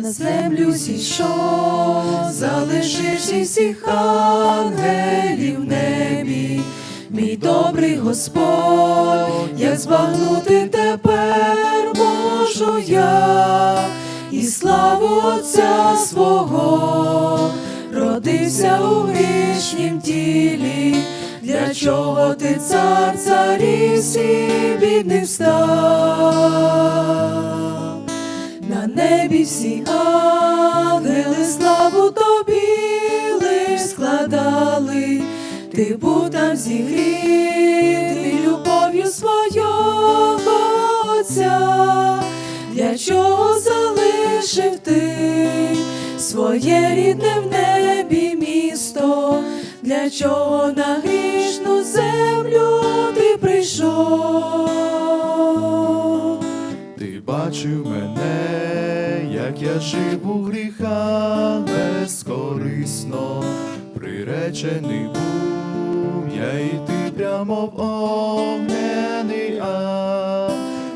На землю зійшов, залишивши всіх ангелів в небі, мій добрий Господь, як збагнути тепер можу я, і славу Отця свого, родився у грішнім тілі, для чого ти цар царів всі бідних став? На небі всі ангели славу тобі лиш складали, ти був там зігрітий любов'ю свого Отця, для чого своє рідне в небі місто, для чого на грішну землю ти прийшов? Ти бачив мене, як я жив у гріхах безкорисно, приречений був, я йти прямо в огняний ад.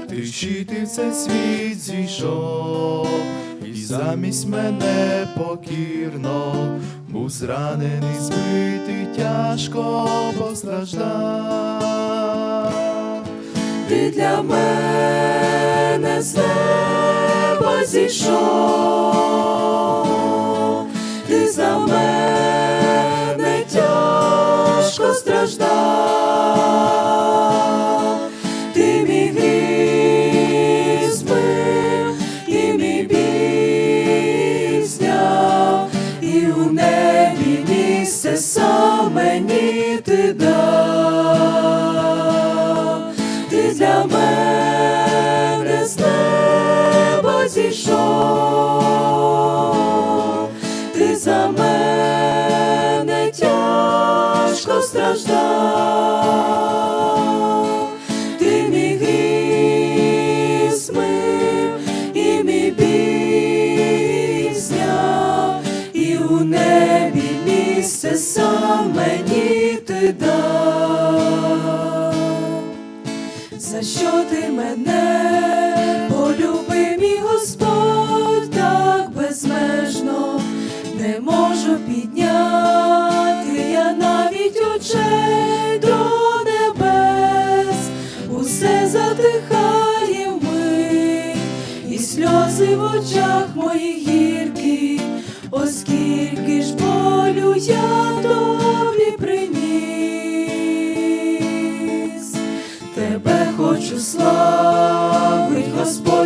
Ти щити в цей світ зійшов, і замість мене покірно, був зранений, збитий, тяжко постраждав. ти для мене з неба зійшов, ти за мене мене з неба зійшов, ти за мене тяжко страждав, ти мій гріх змив, і мій біль зняв, і у небі місце сам мені ти дав за що ти мене полюбив, мій Господь, так безмежно не можу підняти. Я навіть очей до небес, усе затихає вмить, і сльози в очах моїх гіркі, оскільки ж болю я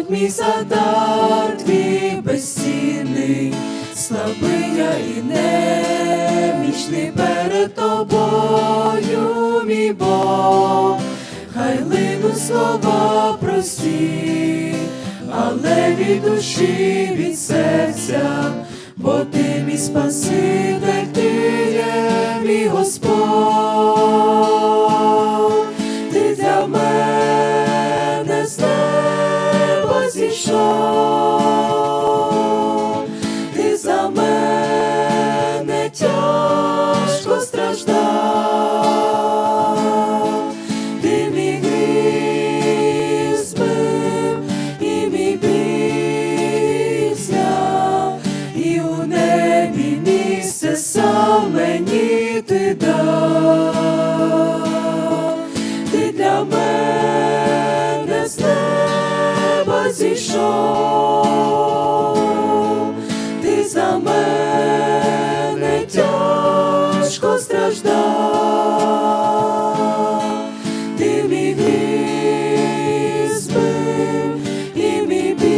мій задар твій безцінний, слабий я і немічний перед тобою, мій Бог, хай линуть слова прості, але від душі, від серця, бо ти мій спаситель, зійшов, ти за мене тяжко страждав, ти мій гріх збив, і мій біль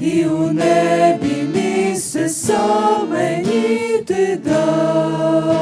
і у небі місце сам мені ти дав.